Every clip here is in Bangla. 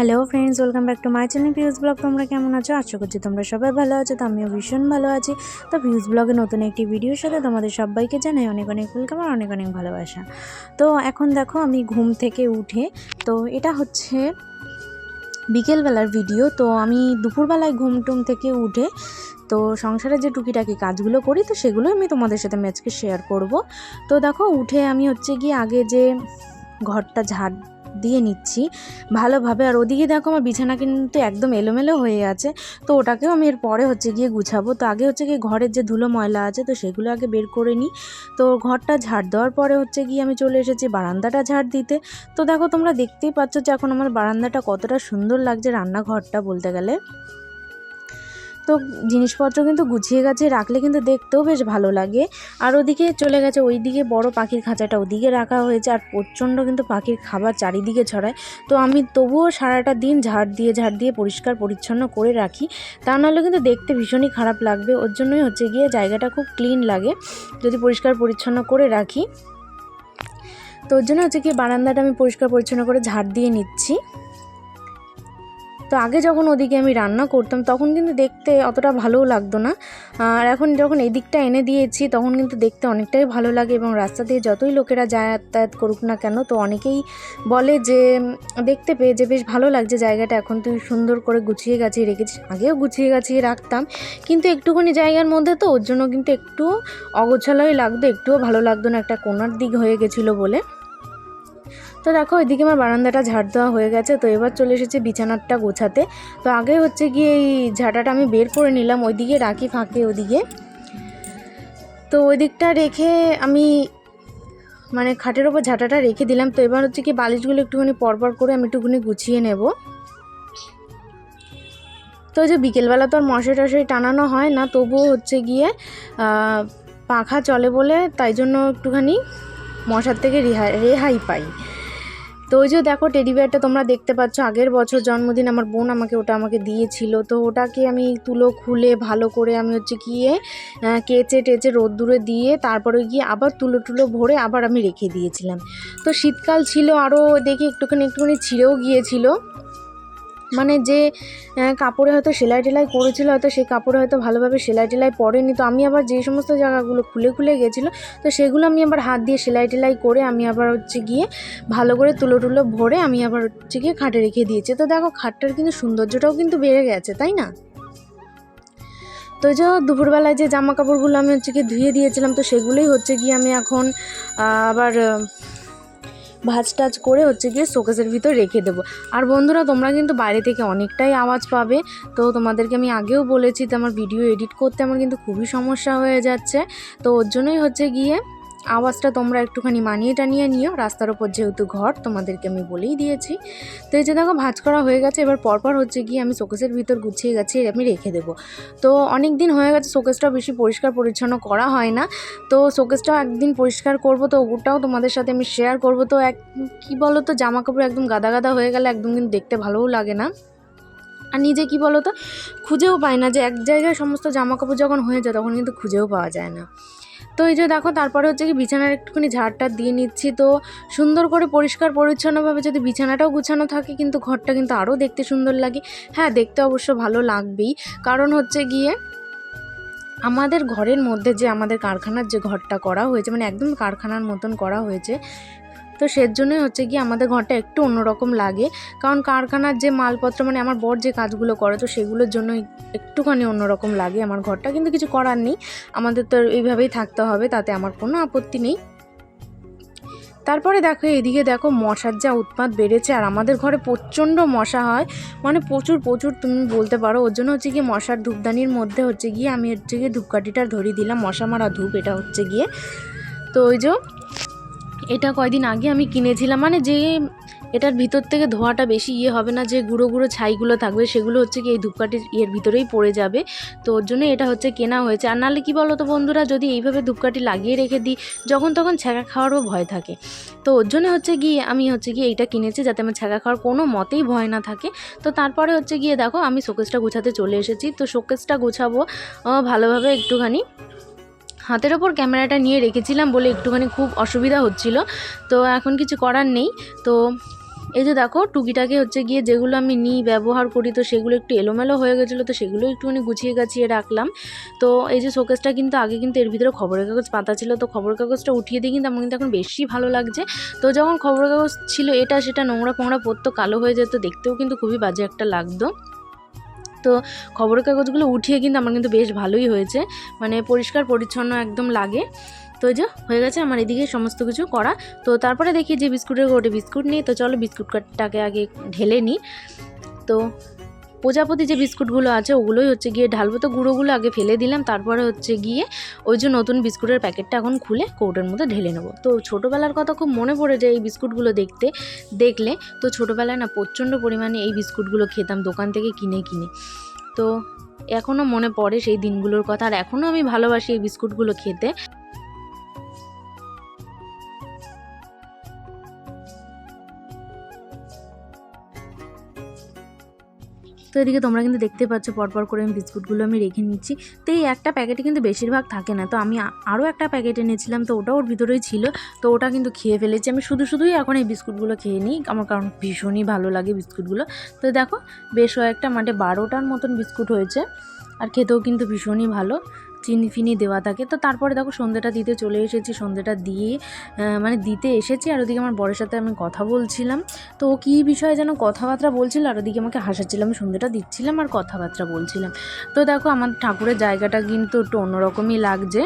Hello friends welcome back to my channel views vlog তোমরা কেমন আছো? আশা করছি তোমরা সবাই ভালো আছো, তো আমিও ভীষণ ভালো আছি। তো ভিউজ ব্লগে নতুন একটি ভিডিওর সাথে তোমাদের সবাইকে জানাই অনেক অনেক ওয়েলকাম আর অনেক অনেক ভালোবাসা। তো এখন দেখো আমি ঘুম থেকে উঠে, তো এটা হচ্ছে বিকেলবেলার ভিডিও তো আমি দুপুরবেলায় ঘুম টুম থেকে উঠে, তো সংসারের যে টুকিটাকি কাজগুলো করি, তো সেগুলো আমি তোমাদের সাথে ম্যাচকে শেয়ার করব। তো দেখো উঠে আমি হচ্ছে গিয়ে আগে যে ঘরটা ঝাড় দিয়ে নিচ্ছি। ভালোভাবে। আর ওদিকে দেখো আমার বিছানা কিন্তু একদম এলোমেলো হয়ে আছে। তো ওটাকেও আমি এর পরে হচ্ছে গিয়ে গুছাবো। তো আগে হচ্ছে গিয়ে ঘরের যে ধুলো ময়লা আছে, তো সেগুলো আগে বের করে নিই। তো ঘরটা ঝাড় দেওয়ার পরে হচ্ছে গিয়ে আমি চলে এসেছি বারান্দাটা ঝাড় দিতে। তো দেখো তোমরা দেখতেই পাচ্ছ যে এখন আমার বারান্দাটা কতটা সুন্দর লাগছে রান্নাঘরটা বলতে গেলে। তো জিনিসপত্র কিন্তু গুছিয়ে গাছিয়ে রাখলে কিন্তু দেখতেও বেশ ভালো লাগে। আর ওদিকে চলে গেছে, ওইদিকে বড় পাখির খাঁচাটা ওদিকে রাখা হয়েছে আর প্রচণ্ড কিন্তু পাখির খাবার চারিদিকে ছড়ায়। তো আমি তবুও সারাটা দিন ঝাড় দিয়ে ঝাড় দিয়ে পরিষ্কার, পরিচ্ছন্ন করে রাখি। তা নাহলে কিন্তু দেখতে ভীষণই খারাপ লাগবে। ওর জন্যই হচ্ছে গিয়ে জায়গাটা খুব ক্লিন লাগে, যদি পরিষ্কার, পরিচ্ছন্ন করে রাখি। তো ওর জন্য হচ্ছে কি বারান্দাটা আমি পরিষ্কার, পরিচ্ছন্ন করে ঝাড় দিয়ে নিচ্ছি। তো আগে যখন ওদিকে আমি রান্না করতাম, তখন কিন্তু দেখতে অতটা ভালোও লাগতো না। আর এখন যখন এই দিকটা এনে দিয়েছি, তখন কিন্তু দেখতে অনেকটাই ভালো লাগে এবং রাস্তা দিয়ে যতই লোকেরা যাতায়াত করুক না কেন, তো অনেকেই বলে যে, দেখতে পেয়ে যে বেশ ভালো লাগছে জায়গাটা, এখন তুই সুন্দর করে গুছিয়ে গাছিয়ে রেখেছিস। আগেও গুছিয়ে গাছিয়ে রাখতাম, কিন্তু একটুখানি জায়গার মধ্যে তো ওর জন্য কিন্তু একটু অগোছালোই লাগতো, একটুও ভালো লাগতো না, একটা কোনার দিক হয়ে গেছিল বলে। তো দেখো, ওইদিকে আমার বারান্দাটা ঝাড় দেওয়া হয়ে গেছে, তো এবার চলে এসেছে বিছানাটা গোছাতে। তো আগে হচ্ছে গিয়ে এই ঝাঁটাটা আমি বের করে নিলাম, ওইদিকে রাখি ফাঁকে ওদিকে। তো ওই দিকটা রেখে আমি মানে খাটের ওপর ঝাঁটাটা রেখে দিলাম, তো এবার হচ্ছে কি বালিশগুলো একটুখানি পরপর করে আমি একটুখানি গুছিয়ে নেব। তো যে বিকেলবেলা তো আর মশাই টশাই টানানো হয় না, তবুও হচ্ছে গিয়ে পাখা চলে বলে তাই জন্য একটুখানি মশার থেকে রেহাই রেহাই পাই। তো ওই যে দেখো টেডি বিয়ারটা তোমরা দেখতে পাচ্ছ, আগের বছর জন্মদিন আমার বোন আমাকে ওটা আমাকে দিয়েছিল, তো ওটাকে আমি তুলো খুলে ভালো করে আমি হচ্ছে গিয়ে কেচে টেচে রোদ্দুরে দিয়ে তারপরে গিয়ে আবার তুলো টুলো ভরে আবার আমি রেখে দিয়েছিলাম। তো শীতকাল ছিল আরও দেখি একটুখানি একটুখানি ছিঁড়েও গিয়েছিল। মানে যে কাপড়ে হয়তো সেলাই টেলাই করেছিল, হয়তো সেই কাপড়ে হয়তো ভালোভাবে সেলাই টেলাই পড়েনি তো আমি আবার যে সমস্ত জায়গাগুলো খুলে খুলে গেছিল, তো সেগুলো আমি আবার হাত দিয়ে সেলাই টেলাই করে আমি আবার হচ্ছে গিয়ে ভালো করে তুলো টুলো ভরে আমি আবার হচ্ছে গিয়ে খাটে রেখে দিয়েছি। তো দেখো খাটটার কিন্তু সৌন্দর্যটাও কিন্তু বেড়ে গেছে, তাই না? তো যে দুপুরবেলায় যে জামা কাপড়গুলো আমি হচ্ছে গিয়ে ধুয়ে দিয়েছিলাম, তো সেগুলোই হচ্ছে গিয়ে আমি এখন আবার ভাজ টাজ করে হচ্ছে গিয়ে শোকেসের ভিতর রেখে দেবো। আর বন্ধুরা, তোমরা কিন্তু বাইরে থেকে অনেকটাই আওয়াজ পাবে। তো তোমাদেরকে আমি আগেও বলেছি, তো আমার ভিডিও এডিট করতে আমার কিন্তু খুবই সমস্যা হয়ে যাচ্ছে। তো ওর জন্যই হচ্ছে গিয়ে আওয়াজটা তোমরা একটুখানি মানিয়ে টানিয়ে নিও। রাস্তার ওপর যেহেতু ঘর, তোমাদেরকে আমি বলেই দিয়েছি। তো এই যে দেখো, ভাজ করা হয়ে গেছে। এবার পরপর হচ্ছে গিয়ে আমি শোকেসের ভিতর গুছিয়ে গেছে আমি রেখে দেবো। তো অনেক দিন হয়ে গেছে শোকেসটাও বেশি পরিষ্কার পরিচ্ছন্ন করা হয় না। তো শোকেসটাও একদিন পরিষ্কার করব, তো ওটাও তোমাদের সাথে আমি শেয়ার করব। তো এক, কী বলো তো জামা কাপড় একদম গাদা গাদা হয়ে গেলে একদম কিন্তু দেখতে ভালোও লাগে না। আর নিজে কি বলো তো খুঁজেও পাই না যে এক জায়গায় সমস্ত জামা কাপড় যখন হয়ে যায়, তখন কিন্তু খুঁজেও পাওয়া যায় না। তো এই যে দেখো, তারপরে হচ্ছে কি বিছানার একটুখানি ঝাড়টা দিয়ে নিচ্ছি। তো সুন্দর করে পরিষ্কার পরিচ্ছন্নভাবে যদি বিছানাটাও গুছানো থাকে, কিন্তু ঘরটা কিন্তু আরও দেখতে সুন্দর লাগে। হ্যাঁ দেখতে অবশ্য ভালো লাগবেই। কারণ হচ্ছে গিয়ে আমাদের ঘরের মধ্যে যে আমাদের কারখানার যে ঘরটা করা হয়েছে মানে একদম কারখানার মতন করা হয়েছে তো সের জন্যই হচ্ছে কি আমাদের ঘরটা একটু অন্যরকম লাগে। কারণ কারখানার যে মালপত্র মানে আমার বর যে কাজগুলো করে, তো সেগুলোর জন্য একটুখানি অন্যরকম লাগে আমার ঘরটা। কিন্তু কিছু করার নেই। আমাদের তো এইভাবেই থাকতে হবে, তাতে আমার কোনো আপত্তি নেই। তারপরে দেখো এদিকে দেখো মশার যা উৎপাত বেড়েছে, আর আমাদের ঘরে প্রচণ্ড মশা হয়। মানে প্রচুর প্রচুর, তুমি বলতে পারো। ওর জন্য হচ্ছে গিয়ে মশার ধূপদানির মধ্যে হচ্ছে গিয়ে আমি হচ্ছে গিয়ে ধূপকাঠিটা ধরিয়ে দিলাম। মশা মারা ধূপ, এটা হচ্ছে গিয়ে। তো ওই যে এটা কয়দিন আগে আমি কিনেছিলাম। মানে যে এটার ভিতর থেকে ধোয়াটা বেশি ইয়ে হবে না, যে গুঁড়ো গুঁড়ো ছাইগুলো থাকবে, সেগুলো হচ্ছে কি এই ধূপকাঠির ইয়ের ভিতরেই পড়ে যাবে। তো ওর জন্য এটা হচ্ছে কেনা হয়েছে। আর নাহলে কী বলো তো বন্ধুরা, যদি এইভাবে ধূপকাঠি লাগিয়ে রেখে দিই, যখন তখন ছ্যাঁকা খাওয়ারও ভয় থাকে। তো ওর জন্য হচ্ছে গিয়ে আমি হচ্ছে গিয়ে এইটা কিনেছি যাতে আমার ছ্যাঁকা খাওয়ার কোনো মতেই ভয় না থাকে। তো তারপরে হচ্ছে গিয়ে দেখো, আমি শোকেসটা গোছাতে চলে এসেছি। তো শোকেসটা গোছাবো ভালোভাবে একটুখানি। হাতের ওপর ক্যামেরাটা নিয়ে রেখেছিলাম বলে একটুখানি খুব অসুবিধা হচ্ছিল। তো এখন কিছু করার নেই। তো এই যে দেখো, টুকিটাকে হচ্ছে গিয়ে যেগুলো আমি নিই ব্যবহার করি, তো সেগুলো একটু এলোমেলো হয়ে গেছিল, তো সেগুলো একটুখানি গুছিয়ে গাছিয়ে রাখলাম। তো এই যে শোকেসটা কিন্তু আগে কিন্তু এর ভিতরে খবরের কাগজ পাতা ছিল, তো খবরের কাগজটা উঠিয়ে দিয়ে কিন্তু আমার কিন্তু এখন বেশি ভালো লাগছে। তো যখন খবরের কাগজ ছিল, এটা সেটা নোংরা ফোংরা পড়তো, কালো হয়ে যেত, দেখতেও কিন্তু খুবই বাজে একটা লাগতো। তো খবরের কাগজগুলো উঠিয়ে কিন্তু আমার কিন্তু বেশ ভালোই হয়েছে। মানে পরিষ্কার, পরিচ্ছন্ন একদম লাগে। তো যে, হয়ে গেছে আমার এদিকে সমস্ত কিছু করা। তো তারপরে দেখি যে বিস্কুটের গোটে বিস্কুট নিই। তো চলো বিস্কুটটাকে আগে ঢেলে নিই। তো প্রজাপতি যে বিস্কুটগুলো আছে, ওগুলোই হচ্ছে গিয়ে ঢালবো। তো গুঁড়োগুলো আগে ফেলে দিলাম, তারপরে হচ্ছে গিয়ে ওই যে নতুন বিস্কুটের প্যাকেটটা এখন খুলে কৌটোর মধ্যে ঢেলে নেব। তো ছোটোবেলার কথা খুব মনে পড়ে যায় এই বিস্কুটগুলো দেখতে, দেখলে তো ছোটোবেলায় না প্রচণ্ড পরিমাণে এই বিস্কুটগুলো খেতাম দোকান থেকে কিনে কিনে। তো এখনও মনে পড়ে সেই দিনগুলোর কথা, আর এখনও আমি ভালোবাসি এই বিস্কুটগুলো খেতে। তো এদিকে তোমরা কিন্তু দেখতে পাচ্ছ, পরপর করে আমি বিস্কুটগুলো আমি রেখে নিচ্ছি। তো এই একটা প্যাকেটে কিন্তু বেশিরভাগ থাকে না। তো আমি আরও একটা প্যাকেট এনেছিলাম, তো ওটা ওর ভিতরেই ছিল। তো ওটা কিন্তু খেয়ে ফেলেছি। আমি শুধু শুধুই এখন এই বিস্কুটগুলো খেয়ে নিই। আমার কারণ ভীষণই ভালো লাগে বিস্কুটগুলো। তো দেখো, বেশ কয়েকটা মাঠে বারোটার মতন বিস্কুট হয়েছে। আর খেতেও কিন্তু ভীষণই ভালো। চিনি ফিনি দেওয়া থাকে। তো তারপরে দেখো সন্ধ্যেটা দিতে চলে এসেছি, সন্ধ্যেটা দিয়ে মানে দিতে এসেছি। আর ওদিকে আমার বরের সাথে আমি কথা বলছিলাম। তো ও কী বিষয়ে যেন কথাবার্তা বলছিল, আর ওদিকে আমাকে হাসাচ্ছিলাম সন্ধ্যেটা দিচ্ছিলাম আর কথাবার্তা বলছিলাম। তো দেখো আমার ঠাকুরের জায়গাটা কিন্তু একটু অন্যরকমই লাগছে।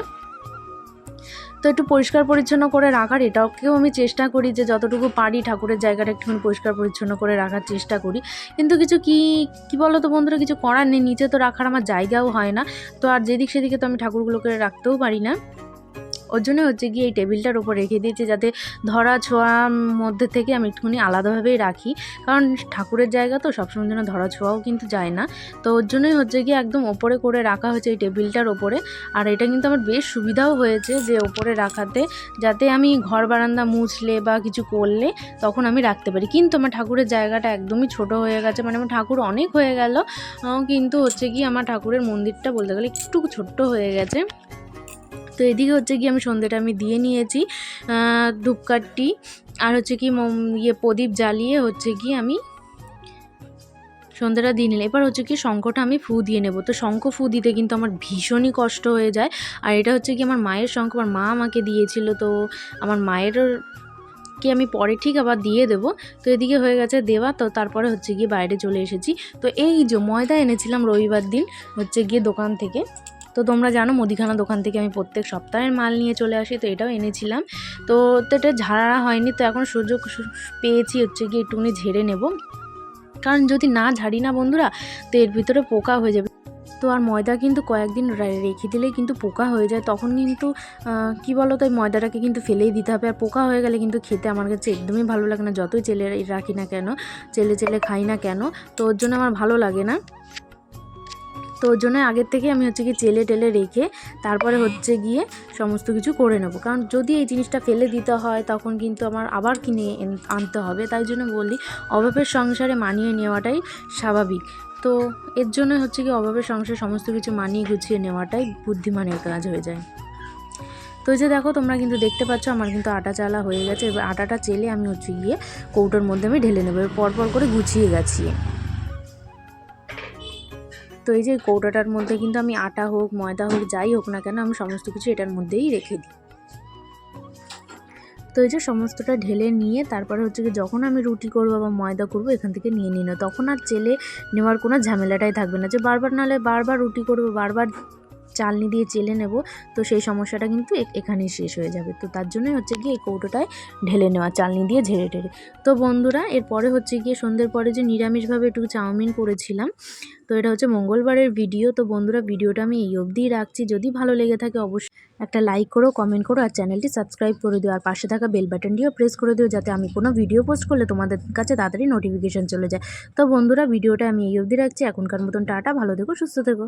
তো একটু পরিষ্কার পরিচ্ছন্ন করে রাখার, এটাকেও আমি চেষ্টা করি যে যতটুকু পারি ঠাকুরের জায়গাটা একটুখানি পরিষ্কার পরিচ্ছন্ন করে রাখার চেষ্টা করি। কিন্তু কিছু কি কি বলো তো বন্ধুরা, কিছু করার নেই, নিচে তো রাখার আমার জায়গাও হয় না। তো আর যেদিক সেদিকে তো আমি ঠাকুরগুলোকে রাখতেও পারি না। ওর জন্য হচ্ছে গিয়ে এই টেবিলটার উপর রেখে দিয়েছি যাতে ধরা ছোঁয়ার মধ্যে থেকে আমি একটুখানি আলাদাভাবেই রাখি। কারণ ঠাকুরের জায়গা তো সবসময় জন্য ধরা ছোঁয়াও কিন্তু যায় না। তো ওর জন্যই হচ্ছে গিয়ে একদম ওপরে করে রাখা হয়েছে এই টেবিলটার ওপরে আর এটা কিন্তু আমার বেশ সুবিধাও হয়েছে যে ওপরে রাখাতে যাতে আমি ঘর বারান্দা মুছলে বা কিছু করলে তখন আমি রাখতে পারি। কিন্তু আমার ঠাকুরের জায়গাটা একদমই ছোট হয়ে গেছে মানে আমার ঠাকুর অনেক হয়ে গেল। কিন্তু হচ্ছে কি আমার ঠাকুরের মন্দিরটা বলতে গেলে একটু ছোট্ট হয়ে গেছে। তো এদিকে হচ্ছে কি আমি সন্ধ্যেটা আমি দিয়ে নিয়েছি আহ, ধূপকাঠি আর হচ্ছে কি ইয়ে প্রদীপ জ্বালিয়ে হচ্ছে কি আমি সন্ধ্যাটা দিয়ে নিলাম। এবার হচ্ছে কি শঙ্খটা আমি ফু দিয়ে নেব। তো শঙ্খ ফু দিতে কিন্তু আমার ভীষণই কষ্ট হয়ে যায়। আর এটা হচ্ছে কি আমার মায়ের শঙ্খ আমার মা আমাকে দিয়েছিল। তো আমার মায়ের কি আমি পরে ঠিক আবার দিয়ে দেবো। তো এদিকে হয়ে গেছে দেওয়া। তো তারপরে হচ্ছে গিয়ে বাইরে চলে এসেছি। তো এই যে ময়দা এনেছিলাম রবিবার দিন হচ্ছে গিয়ে দোকান থেকে। তো তোমরা জানো মুদিখানা দোকান থেকে আমি প্রত্যেক সপ্তাহের মাল নিয়ে চলে আসি, তো এটাও এনেছিলাম। তো তো এটা ঝাড়া হয়নি, তো এখন সুযোগ পেয়েছি হচ্ছে গিয়ে একটুখানি ঝেড়ে নেব। কারণ যদি না ঝাড়ি না বন্ধুরা, তো এর ভিতরে পোকা হয়ে যাবে। তো আর ময়দা কিন্তু কয়েকদিন রেখে দিলেই কিন্তু পোকা হয়ে যায়, তখন কিন্তু কি বলো তো ময়দাটাকে কিন্তু ফেলেই দিতে হবে। আর পোকা হয়ে গেলে কিন্তু খেতে আমার কাছে একদমই ভালো লাগে না, যতই চেলে রাখি না কেন, চেলে চেলে খাই না কেন, তো ওর জন্য আমার ভালো লাগে না। তো ওর জন্য আগের থেকে আমি হচ্ছে কি চেলে টেলে রেখে তারপরে হচ্ছে গিয়ে সমস্ত কিছু করে নেব। কারণ যদি এই জিনিসটা ফেলে দিতে হয়, তখন কিন্তু আমার আবার কিনে আনতে হবে। তাই জন্য বলি অভাবের সংসারে মানিয়ে নেওয়াটাই স্বাভাবিক। তো এর জন্য হচ্ছে কি অভাবের সংসারে সমস্ত কিছু মানিয়ে গুছিয়ে নেওয়াটাই বুদ্ধিমানের কাজ হয়ে যায়। তো যে দেখো, তোমরা কিন্তু দেখতে পাচ্ছ আমার কিন্তু আটা চালা হয়ে গেছে। এবার আটাটা চেলে আমি হচ্ছে গিয়ে কৌটোর মধ্যে আমি ঢেলে নেব। পরপর করে গুছিয়ে গাছিয়ে। তো এই যে কৌটাটার মধ্যে কিন্তু আমি আটা হোক, ময়দা হোক, যাই হোক না কেন আমি সমস্ত কিছু এটার মধ্যেই রেখে দিই। তো এই যে সমস্তটা ঢেলে নিয়ে তারপরে হচ্ছে কি যখন আমি রুটি করব বা ময়দা করব এখান থেকে নিয়ে নিই না। তখন আর চেলে নেওয়ার কোনো ঝামেলাটাই থাকবে না। যে বারবার নাহলে বারবার রুটি করব, বারবার চালনি দিয়ে চেলে নেব। তো সেই সমস্যাটা কিন্তু এখানেই শেষ হয়ে যাবে। তো তার জন্যই হচ্ছে গিয়ে এই কৌটোটায় ঢেলে নেওয়া, চালনি দিয়ে ঝেড়ে ঢেড়ে তো বন্ধুরা, এরপরে হচ্ছে গিয়ে সন্ধ্যের পরে যে নিরামিষভাবে একটু চাউমিন করেছিলাম, তো এটা হচ্ছে মঙ্গলবারের ভিডিও। তো বন্ধুরা, ভিডিওটা আমি এই অবধিই রাখছি। যদি ভালো লেগে থাকে অবশ্যই একটা লাইক করো, কমেন্ট করো, আর চ্যানেলটি সাবস্ক্রাইব করে দিও। আর পাশে থাকা বেল বাটনটিও প্রেস করে দিও যাতে আমি কোনো ভিডিও পোস্ট করলে তোমাদের কাছে তাড়াতাড়ি নোটিফিকেশান চলে যায়। তো বন্ধুরা, ভিডিওটা আমি এই অবধি রাখছি। এখনকার মতন টাটা, ভালো থেকো, সুস্থ থেকো।